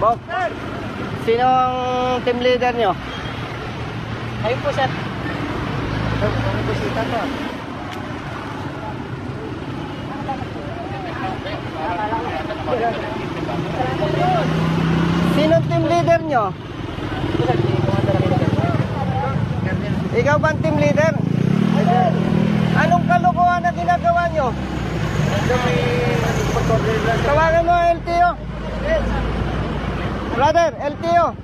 Bob, sino ang team leader nyo? Ayun po, sir. Ang busita to. Sino ang team leader nyo? Ikaw ba ang team leader? Anong kalokohan na ginagawa nyo? Tawagan mo ang LTO. Brother, LTO.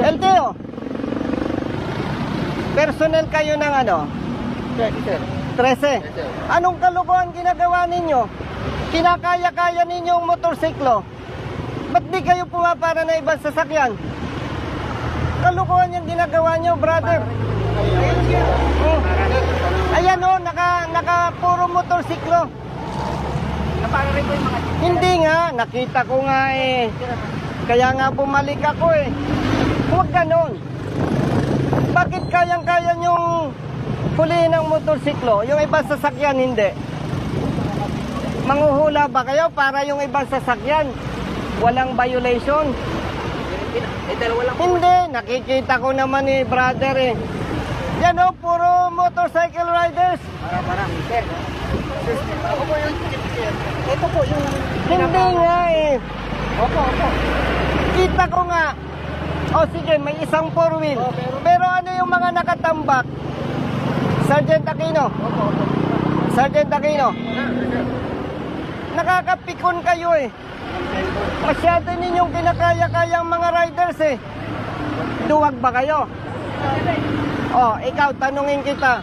LTO. Personnel kayo ng ano? 13. Anong kalokohan ginagawa ninyo? Kinakaya-kaya ninyong motorsiklo. Ba't di kayo pumapara na ibang sasakyan? Kalokohan yung ginagawa nyo, brother. Oh. Ayan o, naka, naka puro motorsiklo. Napara rin po yung mga Hindi nga, nakita ko nga eh. Kaya nga bumalik ako eh. Huwag ganon. Bakit kayang-kaya nyong huliin ng motorsiklo? Yung ibang sasakyan, hindi. Manguhula ba kayo para yung ibang sasakyan? Walang violation? Hindi, nakikita ko naman eh, brother eh. Yan o, puro motorcycle riders. Para, para, sir. Ako po yung. Ito po yung... Hindi nga eh. Opo, opo. Kita ko nga. O sige, may isang four wheel. Oh, pero- Pero ano yung mga nakatambak? Sergeant Aquino. Opo, opo. Sergeant Aquino. Nakakapikon kayo eh. Masyado ninyong kinakaya-kaya ang mga riders eh. Duwag ba kayo? Oh, ikaw, tanungin kita.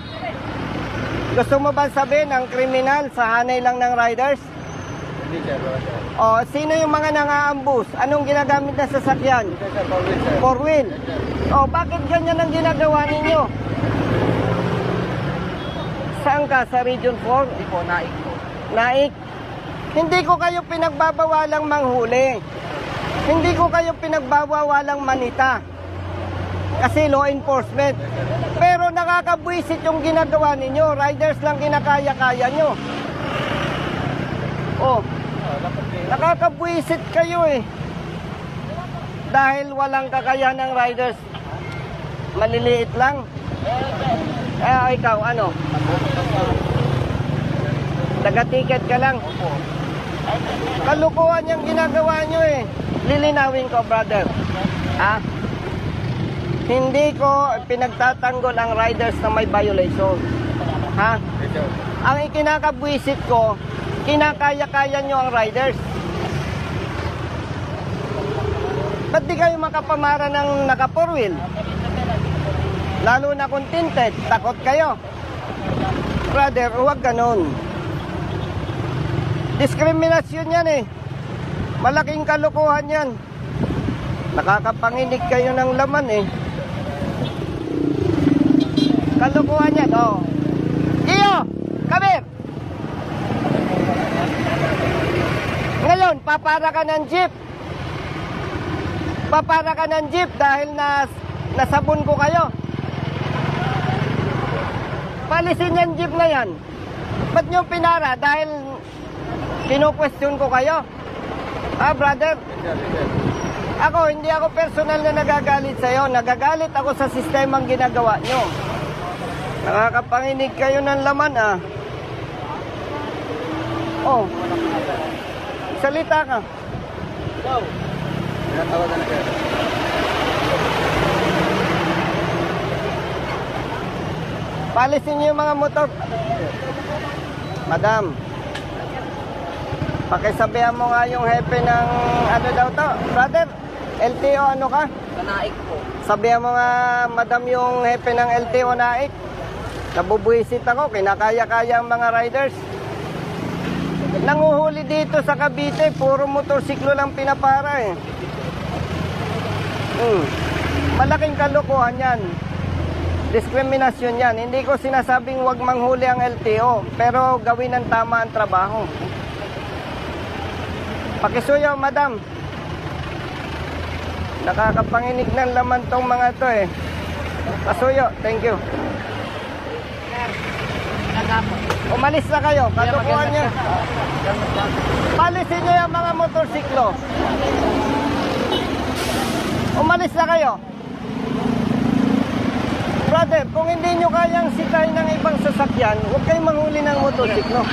Gusto mo ba sabihin ang kriminal sa hanay lang ng riders? Hindi, sir. Wala, sir. Oh, sino yung mga nangaambus? Anong ginagamit na sasakyan? Sir, sir, sir. Four wheel. Oh, bakit ganyan ang ginagawa ninyo? Saan ka? Sa Region 4? Hindi po, naik po. Naik. Hindi ko kayo pinagbabawalang manghuli. Hindi ko kayo pinagbabawalang manita. Kasi law enforcement. Pero nakakabwisit yung ginagawa ninyo. Riders lang kinakaya-kaya nyo. Oh, eh. nakakabwisit kayo eh. Dahil walang kakayahan ng riders. Maliliit lang. Eh, ikaw, ano? Taga-ticket ka lang. Kalukuhan yung ginagawa nyo eh. Lilinawin ko, brother. Ha? Hindi ko pinagtatanggol ang riders na may violation. Ha? Ang ikinakabwisit ko, kinakaya-kaya nyo ang riders. Ba't di kayo makapamara ng naka four wheel? Lalo na kung tinted, takot kayo. Brother, huwag ganon. Diskriminasyon yan eh. Malaking kalokohan yan. Nakakapanginig kayo ng laman eh. Kalokohan yan, oh. Papara ka ng jeep. Papara ka ng jeep dahil nas, nasabon ko kayo. Palisin yung jeep na yan. Ba't nyo pinara? Dahil kino-question ko kayo. Ah, brother, ako, hindi ako personal na nagagalit sa'yo. Nagagalit ako sa sistemang ginagawa nyo. Nakakapanginig kayo ng laman, ah. Oh, salita ka. Go. Tinatawagan na, sir. Palisin niyo yung mga motor. Madam, pakisabihan mo nga yung hepe ng ano daw to. Brother, LTO ano ka? Sa naik po. Sabihan mo nga, madam, yung hepe ng LTO naik. Nabubuisit ako, kinakaya-kaya ang mga riders. Nanguhuli dito sa Cavite, puro motorsiklo lang pinapara eh. Hmm. Malaking kalokohan yan. Diskriminasyon yan. Hindi ko sinasabing huwag manghuli ang LTO, pero gawin ng tama ang trabaho. Pakisuyo, madam. Nakakapanginig ng laman tong mga to eh. Pasuyo, thank you. Umalis na kayo. Kalukuhan niyo. Palisin niyo yung mga motorsiklo. Umalis na kayo. Brother, kung hindi nyo kayang sikain ng ibang sasakyan, huwag kayong manghuli ng motorsiklo.